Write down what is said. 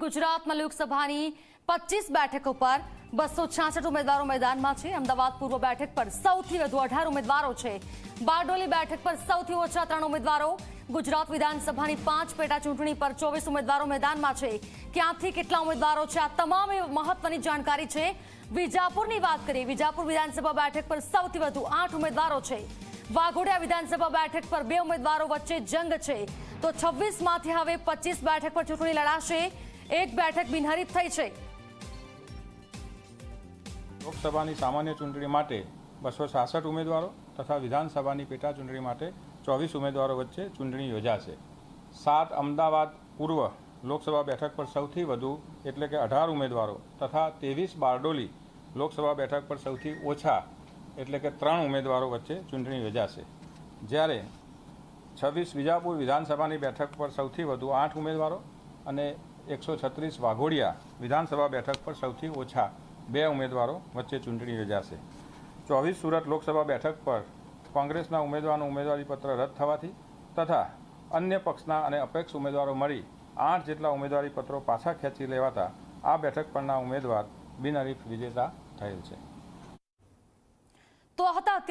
ગુજરાતમાં લોકસભાની પચીસ બેઠકો પર બસો છાસઠ ઉમેદવારો મેદાનમાં છે. અમદાવાદ પૂર્વ બેઠક પર સૌથી વધુ અઢાર ઉમેદવારો છે. બારડોલી બેઠક પર સૌથી ઓછા ત્રણ ઉમેદવારો. ગુજરાત વિધાનસભાની પાંચ પેટા ચૂંટણી પર ચોવીસ ઉમેદવારો મેદાનમાં છે. ક્યાંથી કેટલા ઉમેદવારો છે? આ તમામ મહત્વની જાણકારી છે. વિજાપુરની વાત કરીએ, વિજાપુર વિધાનસભા બેઠક પર સૌથી વધુ આઠ ઉમેદવારો છે. વાઘોડિયા વિધાનસભા બેઠક પર બે ઉમેદવારો વચ્ચે જંગ છે. તો છવ્વીસમાંથી હવે પચીસ બેઠક પર ચૂંટણી લડાશે. એક બેઠક બિનહરીફ થઈ છે. લોકસભાની સામાન્ય ચૂંટણી માટે બસો છાસઠ ઉમેદવારો તથા વિધાનસભાની પેટા ચૂંટણી માટે ચોવીસ ઉમેદવારો વચ્ચે ચૂંટણી યોજાશે. સાત અમદાવાદ પૂર્વ લોકસભા બેઠક પર સૌથી વધુ એટલે કે અઢાર ઉમેદવારો તથા ત્રેવીસ બારડોલી લોકસભા બેઠક પર સૌથી ઓછા એટલે કે ત્રણ ઉમેદવારો વચ્ચે ચૂંટણી યોજાશે. જ્યારે છવ્વીસ વિજાપુર વિધાનસભાની બેઠક પર સૌથી વધુ આઠ ઉમેદવારો અને એકસો છત્રીસ વાઘોડિયા વિધાનસભા બેઠક પર સૌથી ઓછા બે ઉમેદવારો વચ્ચે ચૂંટણી યોજાશે. ચોવીસ સુરત લોકસભા બેઠક પર કોંગ્રેસના ઉમેદવારનું ઉમેદવારીપત્ર રદ થવાથી તથા અન્ય પક્ષના અને અપેક્ષ ઉમેદવારો મળી આઠ જેટલા ઉમેદવારીપત્રો પાછા ખેંચી લેવાતા આ બેઠક પરના ઉમેદવાર બિનહરીફ વિજેતા થયેલ છે. તો